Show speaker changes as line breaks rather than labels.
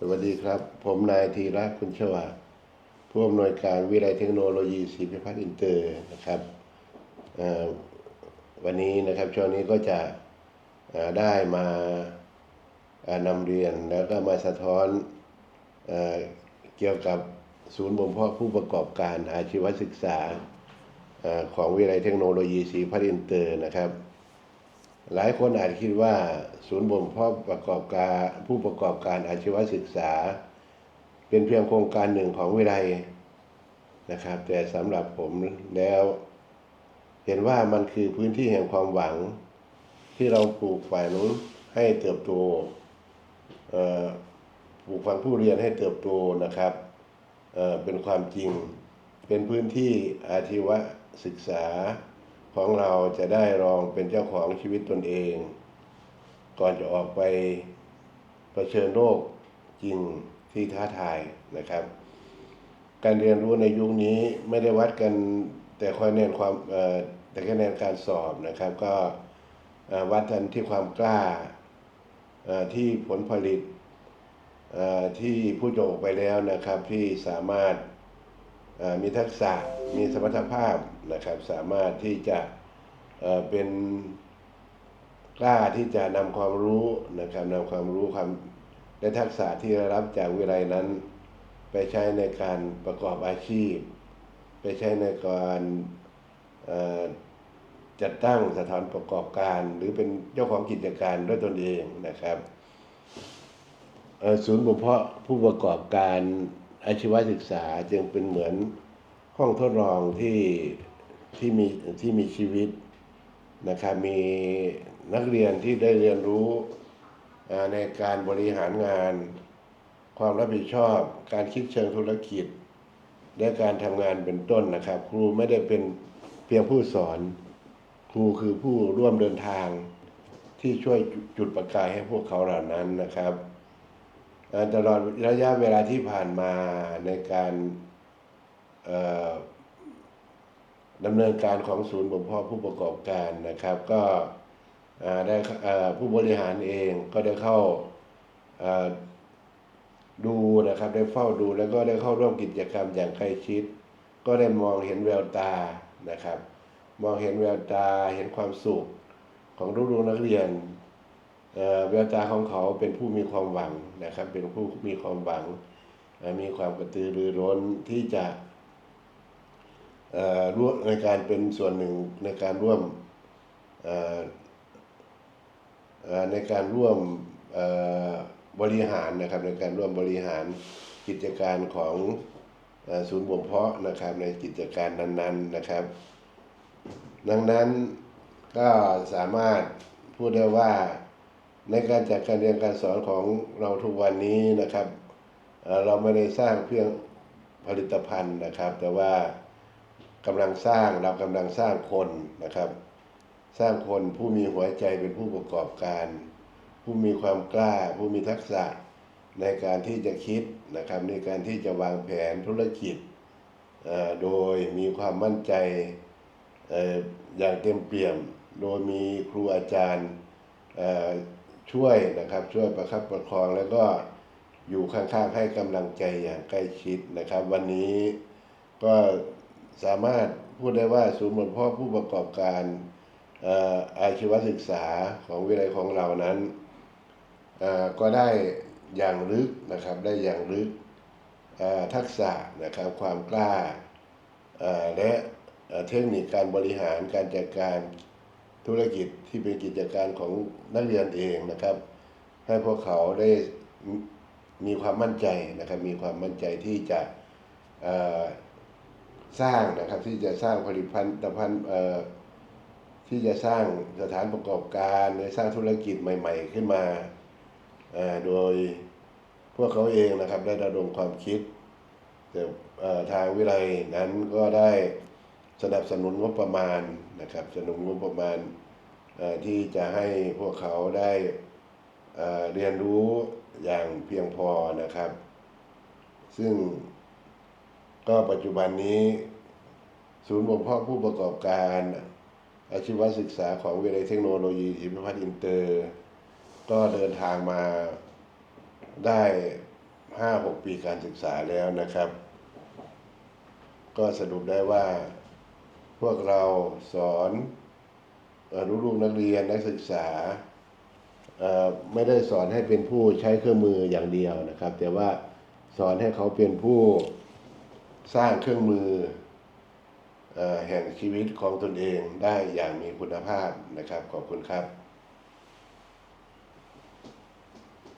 สวัสดีครับ ผมนายธีระคุณชวาผู้อำนวยการวิทยาลัยเทคโนโลยีศรีพิพัฒน์อินเตอร์นะครับวันนี้นะครับช่วงนี้ก็จะได้มานำเรียนแล้วก็มาสะท้อนเอเกี่ยวกับศูนย์บ่มเพาะผู้ประกอบการอาชีวศึกษาอของวิทยาลัยเทคโนโลยีศรีพิพัฒน์อินเตอร์นะครับ หลายคนอาจคิดว่า ศูนย์บ่มเพาะประกอบการผู้ประกอบการอาชีวศึกษา เป็นเพียงโครงการหนึ่งของวิทยาลัยนะครับ แต่สำหรับผมแล้ว เห็นว่ามันคือพื้นที่แห่งความหวัง ที่เราปลูกฝังให้เติบโตปลูกฝังผู้เรียนให้เติบโตนะครับเเป็นความจริง เป็นพื้นที่อาชีวศึกษา ของเราจะได้ลองเป็นเจ้าของชีวิตตนเอง ก่อนจะออกไปเผชิญโลกจริงที่ท้าทายนะครับ การเรียนรู้ในยุคนี้ไม่ได้วัดกันแต่คะแนนความเอ่แต่คะแนนการสอบนะครับ ก็วัดกันที่ความกล้าที่ผลผลิตที่ผู้จบไปแล้วนะครับที่สามารถมีทักษะ มีสมรรถภาพนะครับ สามารถที่จะเเป็นกล้าที่จะนำความรู้นะครับนำความรู้ความและทักษะที่ได้รับจากวิทยาลัยนั้น ไปใช้ในการประกอบอาชีพ ไปใช้ในการจัดตั้งสถานประกอบการ หรือเป็นเจ้าของกิจการด้วยตนเองนะครับศูนย์บ่มเพาะผู้ประกอบการอาชีวศึกษาจึงเป็นเหมือน ห้องทดลองที่ที่มีที่มีชีวิตนะครับมีนักเรียนที่ได้เรียนรู้ในการบริหารงาน ความรับผิดชอบ การคิดเชิงธุรกิจ และการทำงานเป็นต้นนะครับ ครูไม่ได้เป็นเพียงผู้สอน ครูคือผู้ร่วมเดินทางที่ช่วยจุดประกายให้พวกเขาเหล่านั้นนะครับตลอดระยะเวลาที่ผ่านมาในการ ดำเนินการของศูนย์บ่มเพาะผู้ประกอบการนะครับ ก็ได้ผู้บริหารเองก็ได้เข้าดูนะครับได้เฝ้าดูแล้วก็ได้เข้าร่วมกิจกรรมอย่างใกล้ชิด ก็ได้มองเห็นแววตานะครับ มองเห็นแววตาเห็นความสุขของลูกๆนักเรียนแววตาของเขาเป็นผู้มีความหวังนะครับ เป็นผู้มีความหวัง มีความกระตือรือร้นที่จะ ร่วมในการเป็นส่วนหนึ่งในการร่วมในการร่วมบริหารนะครับในการร่วมบริหารกิจการของศูนย์บ่มเพาะนะครับในกิจการนั้นๆนะครับ ดังนั้นก็สามารถพูดได้ว่าในการจัดการเรียนการสอนของเราทุกวันนี้นะครับ เราไม่ได้สร้างเพียงผลิตภัณฑ์นะครับ แต่ว่า กำลังสร้างเรากำลังสร้างคนนะครับ สร้างคนผู้มีหัวใจเป็นผู้ประกอบการ ผู้มีความกล้า ผู้มีทักษะในการที่จะคิดนะครับในการที่จะวางแผนธุรกิจเอ่อโดยมีความมั่นใจเอ่ออย่างเต็มเปี่ยม โดยมีครูอาจารย์เอ่อช่วยนะครับช่วยประคับประคองแล้วก็อยู่ข้างๆให้กำลังใจอย่างใกล้ชิดนะครับ วันนี้ก็ สามารถพูดได้ว่าศูนย์บ่มเพาะผู้ประกอบการอาชีวศึกษาของวิทยาลัยของเรานั้นก็ได้อย่างลึกนะครับได้อย่างลึกทักษะนะครับความกล้าและเทคนิคการบริหารการจัดการธุรกิจที่เป็นกิจการของนักเรียนเองนะครับ ให้พวกเขาได้มีความมั่นใจนะครับมีความมั่นใจที่จะ สร้างนะครับที่จะสร้างผลิตภัณฑ์เอ่อที่จะสร้างสถานประกอบการหรือสร้างธุรกิจใหม่ ๆ ขึ้นมาอ่อโดยพวกเขาเองนะครับได้ระดมความคิด แต่อ่อทางวิไลนั้นก็ได้สนับสนุนงบประมาณนะครับสนุนงบประมาณอ่อที่จะให้พวกเขาได้อ่อเรียนรู้อย่างเพียงพอนะครับ ซึ่ง ก็ปัจจุบันนี้ศูนย์บ่มเพาะผู้ประกอบการอาชีวศึกษาของวิทยาลัยเทคโนโลยีศรีพิพัฒน์อินเตอร์ ก็เดินทางมาได้ห้าหกปีการศึกษาแล้วนะครับ ก็สรุปได้ว่าพวกเราสอนอ่อลูกๆนักเรียนนักศึกษาไม่ได้สอนให้เป็นผู้ใช้เครื่องมืออย่างเดียวนะครับ แต่ว่าสอนให้เขาเป็นผู้ สร้างเครื่องมืออแห่งชีวิตของตนเองได้อย่างมีคุณภาพนะครับ ขอบคุณครับ